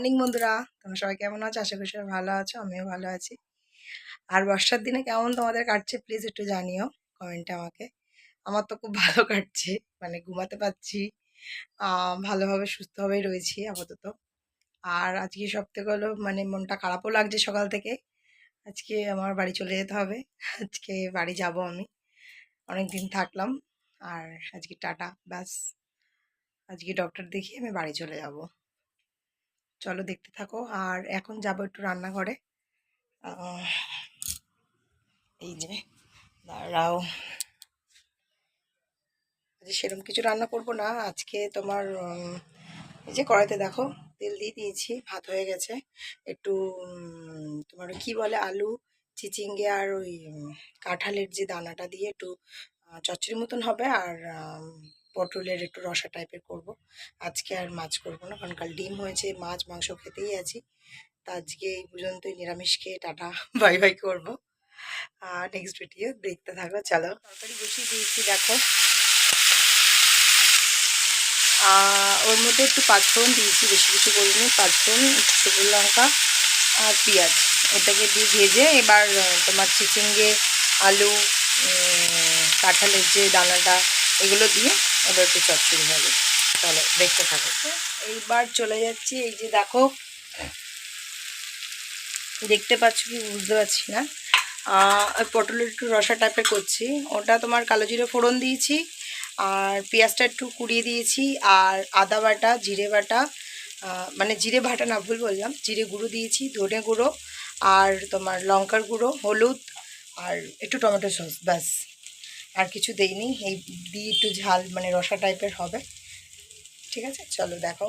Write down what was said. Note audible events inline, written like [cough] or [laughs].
Morning বন্ধুরা, তোমরা সবাই কেমন আছো? আশা করি সবাই ভালো আছো, আমিও ভালো আছি। আর বর্ষার দিনে কেমন তোমাদের কাটছে? প্লিজ একটু জানিও কমেন্টে আমাকে। আমার তো খুব ভালো কাটছে মানে ঘুমাতে পারছি ভালোভাবে সুস্থভাবেই রয়েছি আপাতত। আর আজকে সব থেকে হলো মানে মনটা খারাপও লাগছে সকাল থেকে। আজকে আমার বাড়ি চলে যেতে হবে, আজকে বাড়ি যাব আমি। অনেক দিন থাকলাম, আর আজকে টাটা, ব্যাস। আজকে ডক্টর দেখিয়ে আমি বাড়ি চলে যাব। চলো দেখতে থাকো। আর এখন যাব একটু রান্নাঘরে। এই যে, দাঁড়াও। আজকে সেরকম কিছু রান্না করব না। আজকে তোমার এই যে কড়াইতে দেখো, তেল দিয়ে দিয়েছি, ভাত হয়ে গেছে। একটু তোমার কি বলে, আলু, চিচিঙ্গে আর ওই কাঁঠালের যে দানাটা দিয়ে একটু চচ্চড়ি মতন হবে। আর পটলের একটু রসা টাইপের করব। আজকে আর মাছ করব না কারণ কাল ডিম হয়েছে মাছ মাংস খেতেই আছি। তা আজকে এই পর্যন্তই নিরামিষ খেয়ে টাটা [laughs] বাই বাই করব। আর নেক্সট ভিডিও দেখতে থাকো চলো। তরকারি বসিয়ে দিয়েছি দেখো। ওর মধ্যে একটু পাঁচফোড়ন দিয়েছি বেশি কিছু করিনি। পাঁচফোড়ন শুকনো লঙ্কা আর পেঁয়াজ। এটাকে দিয়ে ভেজে এবার তোমার চিচিঙ্গে আলু কাঁঠালের যে দানাটা এগুলো দিয়ে এবার একটু চচ্চড়ি হবে। চলো দেখতে থাকো। এইবার চলে যাচ্ছি, এই যে দেখো। দেখতে পাচ্ছ কি, বুঝতে পারছি না। পটলের একটু রসা টাইপের করছি। ওটা তোমার কালো জিরে ফোড়ন দিয়েছি, আর পেঁয়াজটা একটু কুড়িয়ে দিয়েছি, আর আদা বাটা, জিরে বাটা মানে জিরে বাটা না, ভুল বললাম। জিরে গুঁড়ো দিয়েছি, ধনে গুঁড়ো, আর তোমার লঙ্কার গুঁড়ো, হলুদ, আর একটু টমেটো সস, ব্যাস। আর কিছু দেইনি। এই দিয়ে একটু ঝাল মানে রসা টাইপের হবে। ঠিক আছে? চলো দেখো